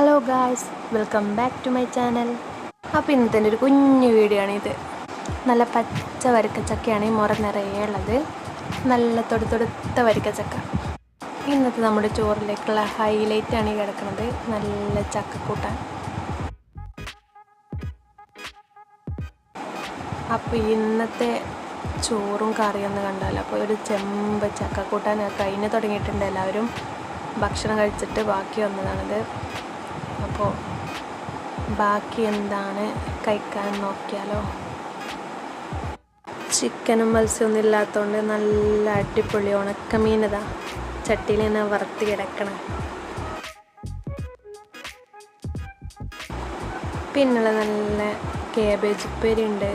Hello guys welcome back to my channel അപ്പോൾ ഇന്നത്തെ ഒരു കുഞ്ഞു വീഡിയോ ആണ് ഇത്. നല്ല പച്ച വരിക്കച്ചക്കയാണ് ഈ മുറ നിറയെ ഉള്ളത്. നല്ല തൊടുത്തൊടുത്ത വരിക്കച്ചക്ക. ഇന്നത്തെ നമ്മുടെ ചോറിലേക്കുള്ള ഹൈലൈറ്റ് ആണ് ഈ കിടക്കുന്നത്. നല്ല ചക്കക്കൂട്ടാൻ. അപ്പോൾ ഇന്നത്തെ ചോറും കറിയൊന്നും കണ്ടാലോ? അപ്പോൾ ഒരു ചെമ്പ് ചക്കക്കൂട്ടാൻ കഴിഞ്ഞ് തുടങ്ങിയിട്ടുണ്ട് എല്ലാവരും. ഭക്ഷണം കഴിച്ചിട്ട് ബാക്കി വന്നതാണിത്. അപ്പോൾ ബാക്കി എന്താണ് കഴിക്കാൻ നോക്കിയാലോ? ചിക്കനും മത്സ്യമൊന്നും ഇല്ലാത്തതുകൊണ്ട് നല്ല അടിപൊളി ഉണക്കമീൻ മീനതാ ചട്ടിയിൽ തന്നെ വറുത്ത് കിടക്കണം. പിന്നുള്ള നല്ല കേബേജ് ഉപ്പേരി ഉണ്ട്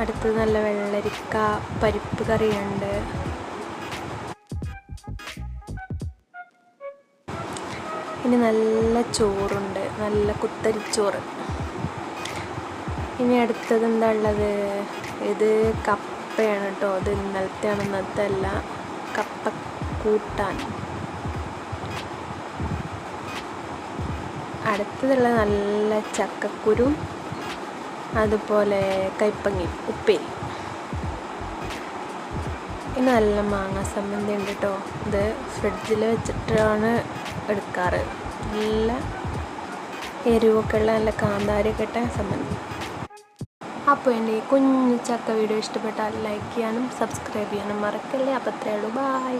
അടുത്തത് നല്ല വെള്ളരിക്ക പരിപ്പ് കറിയുണ്ട്. ഇനി നല്ല ചോറുണ്ട്. നല്ല കുത്തരിച്ചോറ്. ഇനി അടുത്തത് എന്താ ഉള്ളത്? ഇത് കപ്പയാണ് കേട്ടോ. അത് ഇന്നലത്തെ ആണ് ഇന്നത്തെ അല്ല. കപ്പ കൂട്ടാൻ. അടുത്തതുള്ള നല്ല ചക്കക്കുരും അതുപോലെ കൈപ്പങ്ങി ഉപ്പേരി. ഇനി നല്ല മാങ്ങ സമ്മന്തി ഉണ്ട് കേട്ടോ. ഇത് ഫ്രിഡ്ജിൽ വെച്ചിട്ടാണ് എടുക്കാറ്. നല്ല എരിവൊക്കെ ഉള്ള നല്ല കാന്താരിയൊക്കെ ഇട്ട സംബന്ധി അപ്പോൾ എന്റെ ഈ കുഞ്ഞു ചക്ക വീഡിയോ ഇഷ്ടപ്പെട്ടാൽ ലൈക്ക് ചെയ്യാനും സബ്സ്ക്രൈബ് ചെയ്യാനും മറക്കല്ലേ. അപ്പോൾ അത്രയേ ഉള്ളൂ. ബായ്